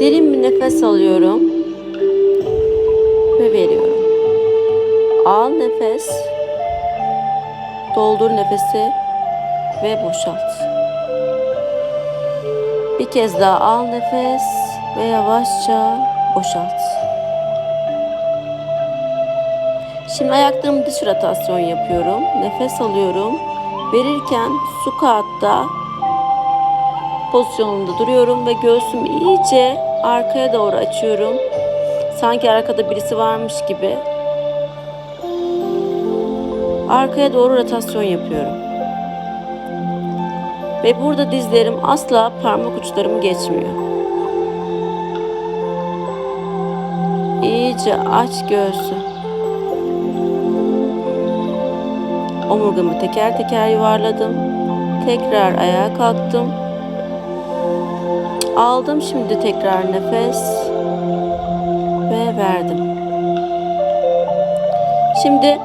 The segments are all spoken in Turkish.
Derin bir nefes alıyorum ve veriyorum. Al nefes. Doldur nefesi ve boşalt. Bir kez daha al nefes ve yavaşça boşalt. Şimdi ayaklarımı dış rotasyon yapıyorum. Nefes alıyorum. Verirken su kağıtta pozisyonunda duruyorum ve göğsümü iyice arkaya doğru açıyorum. Sanki arkada birisi varmış gibi. Arkaya doğru rotasyon yapıyorum. Ve burada dizlerim asla parmak uçlarımı geçmiyor. İyice aç göğsü. Omurgamı teker teker yuvarladım. Tekrar ayağa kalktım. Aldım şimdi tekrar nefes ve verdim. Şimdi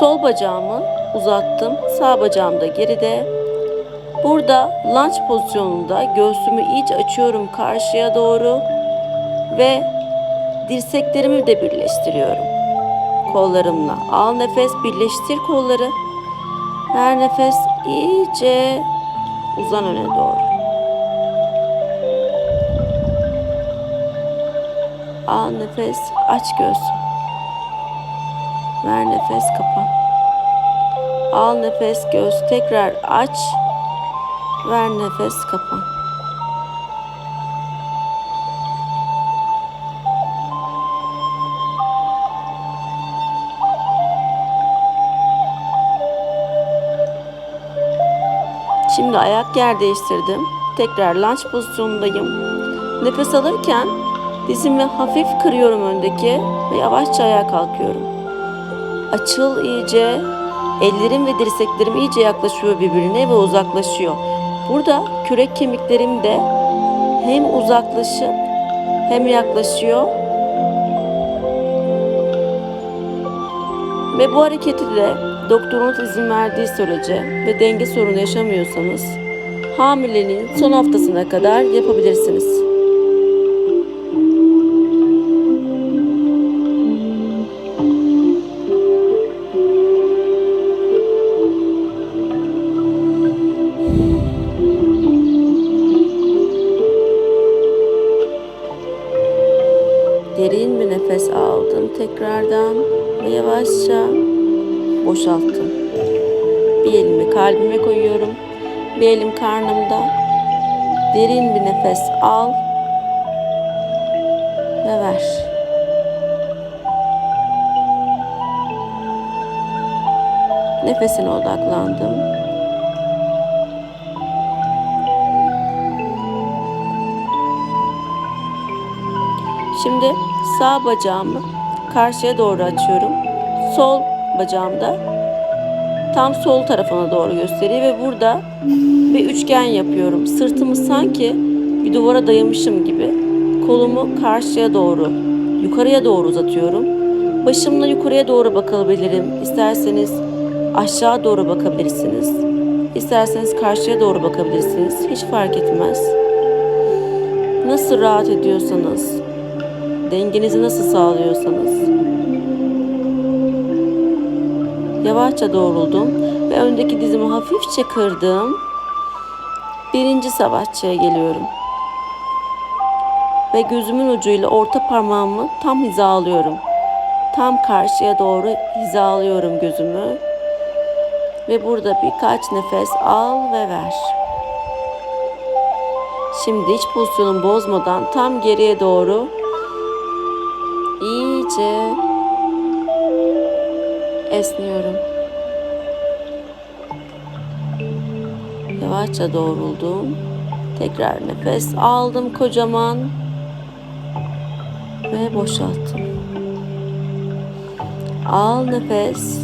sol bacağımı uzattım. Sağ bacağım da geride. Burada lunge pozisyonunda göğsümü iyice açıyorum karşıya doğru ve dirseklerimi de birleştiriyorum kollarımla. Al nefes, birleştir kolları. Her nefes iyice uzan öne doğru. Al nefes, aç göğsü. Ver nefes, kapan. Al nefes, göğüs tekrar aç. Ver nefes, kapan. Şimdi ayak yer değiştirdim. Tekrar lunge pozisyonundayım. Nefes alırken dizimi hafif kırıyorum öndeki ve yavaşça ayağa kalkıyorum. Açıl iyice. Ellerim ve dirseklerim iyice yaklaşıyor birbirine ve uzaklaşıyor. Burada kürek kemiklerim de hem uzaklaşıp hem yaklaşıyor. Ve bu hareketi de doktorunuz izin verdiği sürece ve denge sorunu yaşamıyorsanız hamileliğin son haftasına kadar yapabilirsiniz. Tekrardan ve yavaşça boşalttım. Bir elimi kalbime koyuyorum. Bir elim karnımda. Derin bir nefes al ve ver. Nefesine odaklandım. Şimdi sağ bacağımı karşıya doğru açıyorum. Sol bacağımda tam sol tarafına doğru gösteriyor ve burada bir üçgen yapıyorum. Sırtımı sanki bir duvara dayamışım gibi kolumu karşıya doğru, yukarıya doğru uzatıyorum. Başımla yukarıya doğru bakabilirim. İsterseniz aşağı doğru bakabilirsiniz. İsterseniz karşıya doğru bakabilirsiniz. Hiç fark etmez. Nasıl rahat ediyorsanız, dengenizi nasıl sağlıyorsanız. Yavaşça doğruldum ve öndeki dizimi hafifçe kırdım. Birinci savaşçıya geliyorum. Ve gözümün ucuyla orta parmağımı tam hizalıyorum. Tam karşıya doğru hizalıyorum gözümü. Ve burada birkaç nefes al ve ver. Şimdi iç pozisyonumu bozmadan tam geriye doğru iyice esniyorum. Yavaşça doğruldum. Tekrar nefes aldım kocaman ve boşalttım. Al nefes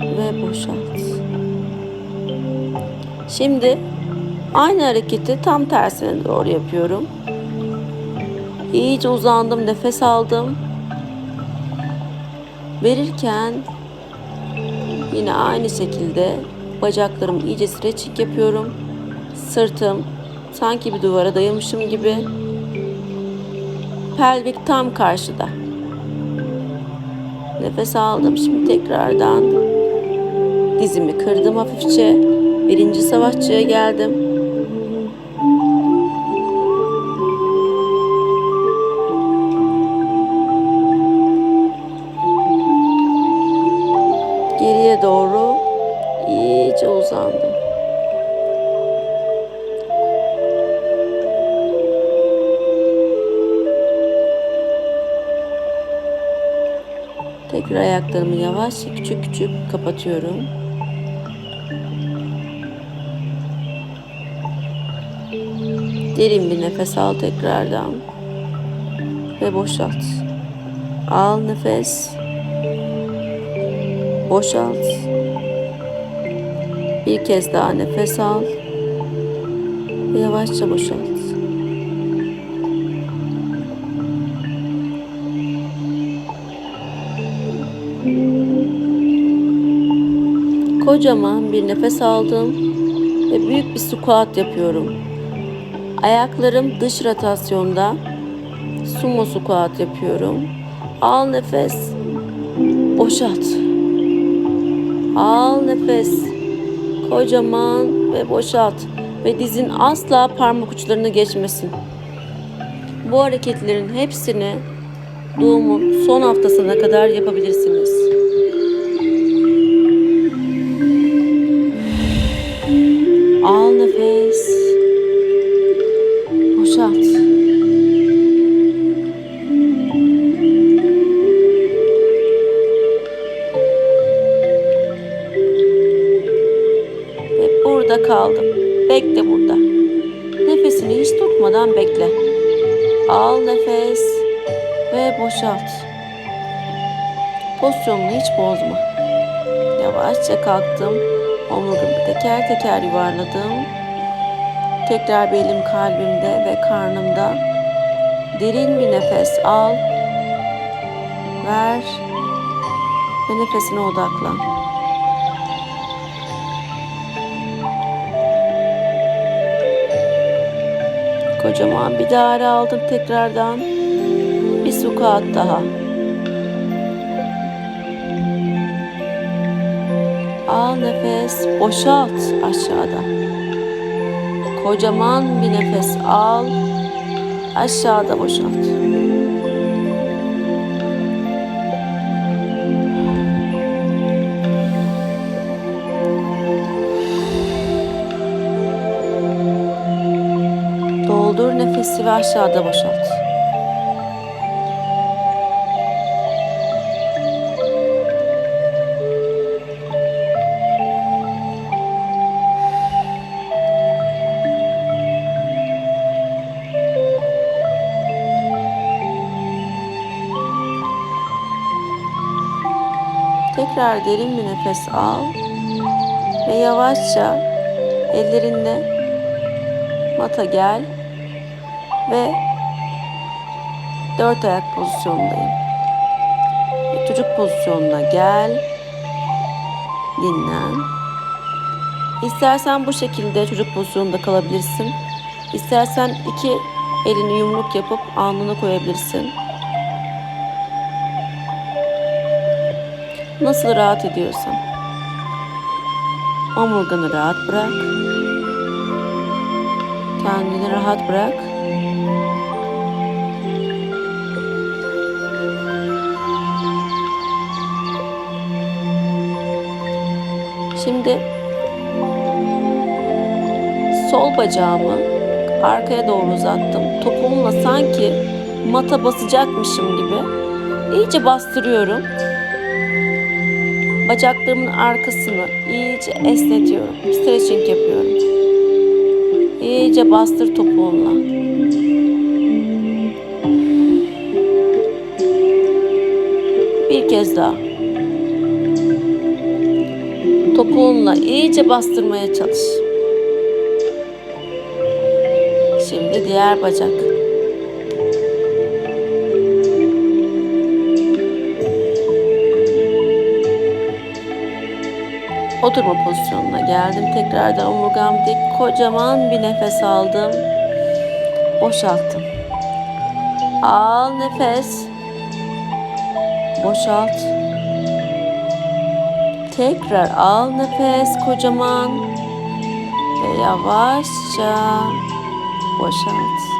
ve boşalt. Şimdi aynı hareketi tam tersine doğru yapıyorum. İyice uzandım, nefes aldım. Verirken yine aynı şekilde bacaklarımı iyice stretching yapıyorum. Sırtım Sanki bir duvara dayamışım gibi. Pelvik tam karşıda. Nefes aldım. Şimdi tekrardan dizimi kırdım hafifçe. Birinci savaşçıya geldim. Uzandım. Tekrar ayaklarımı yavaşça küçük küçük kapatıyorum. Derin bir nefes al tekrardan. Ve boşalt. Al nefes. Boşalt. Bir kez daha nefes al. Yavaşça boşalt. Kocaman bir nefes aldım ve büyük bir squat yapıyorum. Ayaklarım dış rotasyonda sumo squat yapıyorum. Al nefes. Boşalt. Al nefes. Kocaman ve boşalt. Ve dizin asla parmak uçlarını geçmesin. Bu hareketlerin hepsini doğumun son haftasına kadar yapabilirsiniz. Burada kaldım. Bekle burada. Nefesini hiç tutmadan bekle. Al nefes ve boşalt. Pozisyonunu hiç bozma. Yavaşça kalktım. Omurgamı teker teker yuvarladım. Tekrar belim kalbimde ve karnımda. Derin bir nefes al. Ver. Ve nefesine odaklan. Kocaman bir daire aldım tekrardan. Bir squat daha. Al nefes, boşalt aşağıda. Kocaman bir nefes al, aşağıda boşalt. Nefesi ve aşağıda boşalt. Tekrar derin bir nefes al ve yavaşça ellerinle mata gel ve dört ayak pozisyondayım. Çocuk pozisyonuna gel, dinlen. İstersen bu şekilde çocuk pozisyonunda kalabilirsin. İstersen iki elini yumruk yapıp alnına koyabilirsin. Nasıl rahat ediyorsan. Omurganı rahat bırak. Kendini rahat bırak. Şimdi sol bacağımı arkaya doğru uzattım. Topuğumla sanki mata basacakmışım gibi iyice bastırıyorum. Bacaklarımın arkasını iyice esnetiyorum. Stretching yapıyorum. İyice bastır topuğunla. Bir kez daha. Topuğunla iyice bastırmaya çalış. Şimdi diğer bacak. Oturma pozisyonuna geldim. Tekrardan omurgam dik. Kocaman bir nefes aldım. Boşalttım. Al nefes. Boşalt. Tekrar al nefes kocaman ve yavaşça boşalt.